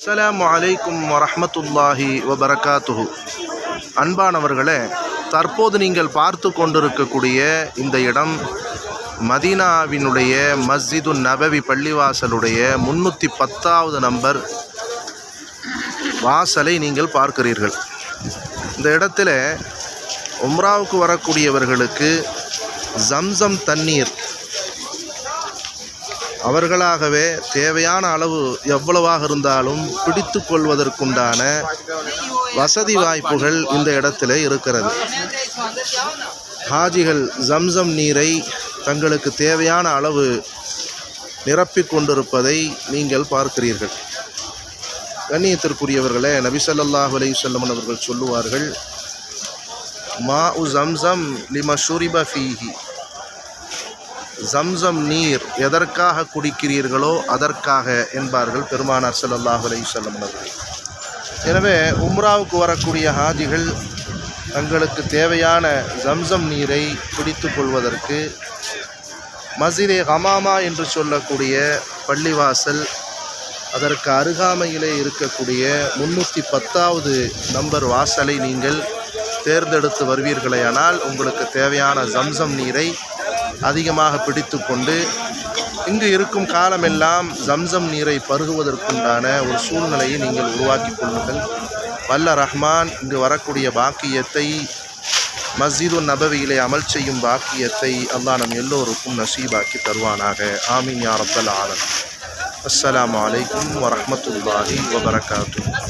அஸ்லாம் வலைக்கும் வரமத்துல்லாஹி வபரகாத்துஹு. அன்பானவர்களே தற்போது நீங்கள் பார்த்து கொண்டிருக்கக்கூடிய இந்த இடம் மதீனாவினுடைய மஸ்ஜிது நபவி பள்ளிவாசலுடைய முன்னூற்றி பத்தாவது நம்பர் வாசலை நீங்கள் பார்க்கிறீர்கள். இந்த இடத்துல உம்ராவுக்கு வரக்கூடியவர்களுக்கு ஜம்சம் தண்ணீர் அவர்களாகவே தேவையான அளவு எவ்வளவாக இருந்தாலும் பிடித்து கொள்வதற்குண்டான வசதி வாய்ப்புகள் இந்த இடத்துல இருக்கிறது. ஹாஜிகள் ஜம்சம் நீரை தங்களுக்கு தேவையான அளவு நிரப்பிக் கொண்டிருப்பதை நீங்கள் பார்க்கிறீர்கள். கண்ணியத்திற்குரியவர்களே நபிசல்லாஹ் அலையுசல்லமன் அவர்கள் சொல்லுவார்கள் மா உ ஜம்சம் லிம ஷூரிப ஃபீஹி. ஜம்சம் நீர் எதற்காக குடிக்கிறீர்களோ அதற்காக என்பார்கள் பெருமானார் செல்லல்லாஹ் அலைஹி வஸல்லம் எனவே உம்ராவுக்கு வரக்கூடிய ஹாஜிகள் தங்களுக்கு தேவையான ஜம்சம் நீரை குடித்து கொள்வதற்கு மசிதே ஹமாமா என்று சொல்லக்கூடிய பள்ளிவாசல் அதற்கு அருகாமையிலே இருக்கக்கூடிய முன்னூற்றி பத்தாவது நம்பர் வாசலை நீங்கள் தேர்ந்தெடுத்து வருவீர்களேயானால் உங்களுக்கு தேவையான ஜம்சம் நீரை அதிகமாக பிடித்து கொண்டு இங்கு இருக்கும் காலமெல்லாம் ஜம்சம் நீரை பருகுவதற்குண்டான ஒரு சூழ்நிலையை நீங்கள் உருவாக்கி கொள்ளுங்கள். வல்ல ரஹ்மான் இங்கு வரக்கூடிய பாக்கியத்தை மஸ்ஜிது நபவியிலே அமல் செய்யும் பாக்கியத்தை அல்லாஹ் நம் எல்லோருக்கும் நசீபாக்கி தருவானாக. ஆமீன் யா ரப்பல் அஸ்லாம் வலைக்கம் வரமத்துல்லாஹி வரஹ்மத்துல்லாஹி